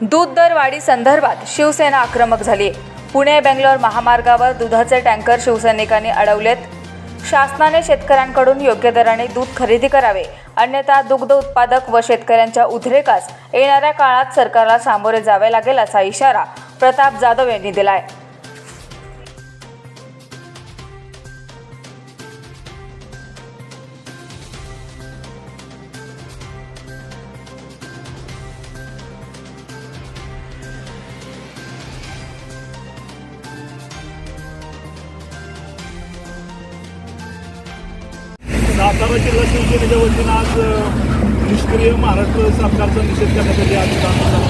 दूध दरवाढी संदर्भात शिवसेना आक्रमक झाली. पुणे बेंगलोर महामार्गावर दुधाचे टँकर शिवसैनिकांनी अडवलेत. शासनाने शेतकऱ्यांकडून योग्य दराने दूध खरेदी करावे. अन्यथा दुग्ध उत्पादक व शेतकऱ्यांच्या उद्रेकास येणाऱ्या काळात सरकारला सामोरे जावे लागेल असा इशारा प्रताप जाधव यांनी दिला आहे सातारा जिल्हा शिवसेनेच्या वतीनं आज निष्क्रिय महाराष्ट्र सरकारचा निषेध करण्यासाठी आज आंदोलन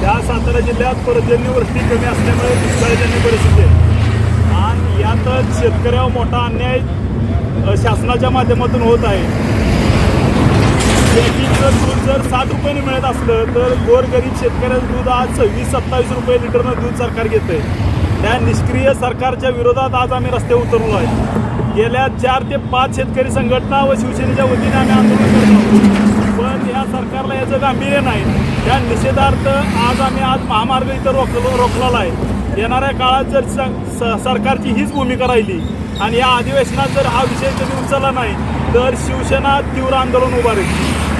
त्या सातारा जिल्ह्यात पर्जन्यवृष्टी कमी असल्यामुळे दुष्काळजन्य परिस्थिती आहे आणि यातच शेतकऱ्यावर मोठा अन्याय शासनाच्या माध्यमातून होत आहे. पॅकिंगचं दूध जर साठ रुपयाने मिळत असलं तर गोरगरीब शेतकऱ्याचं दूध आज सव्वीस सत्तावीस रुपये लिटरनं दूध सरकार घेतंय. त्या निष्क्रिय सरकारच्या विरोधात आज आम्ही रस्ते उतरलो आहे गेल्या चार ते पाच शेतकरी संघटना व शिवसेनेच्या वतीने आम्ही आंदोलन करत आहोत. पण या सरकारला याचं गांभीर्य नाही. त्या निषेधार्थ आज आम्ही आज महामार्ग इथं रोखलो रोखलेला आहे. येणाऱ्या काळात जर स- स- सरकारची हीच भूमिका राहिली आणि या अधिवेशनात जर हा विषय कधी उचलला नाही तर शिवसेना तीव्र आंदोलन उभारेल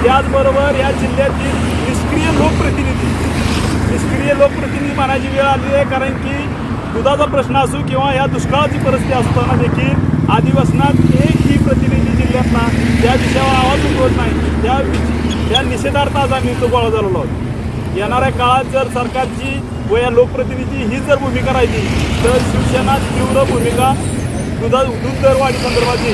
त्याचबरोबर या जिल्ह्यातील निष्क्रिय लोकप्रतिनिधी निष्क्रिय लोकप्रतिनिधी म्हणायची वेळ आली आहे कारण की दुधाचा प्रश्न असो किंवा या दुष्काळाची परिस्थिती असताना देखील अधिवेशनात एकही प्रतिनिधी जिल्ह्यातला त्या विषयावर आवाज उठवत नाही. त्या त्या निषेधार्थ आज आम्ही तो गोळा झालेलो आहोत. येणाऱ्या काळात जर सरकारची व या लोकप्रतिनिधी ही जर भूमिका राहिली तर शिवसेना तीव्र भूमिका दुधा दूध दरवाढी संदर्भाची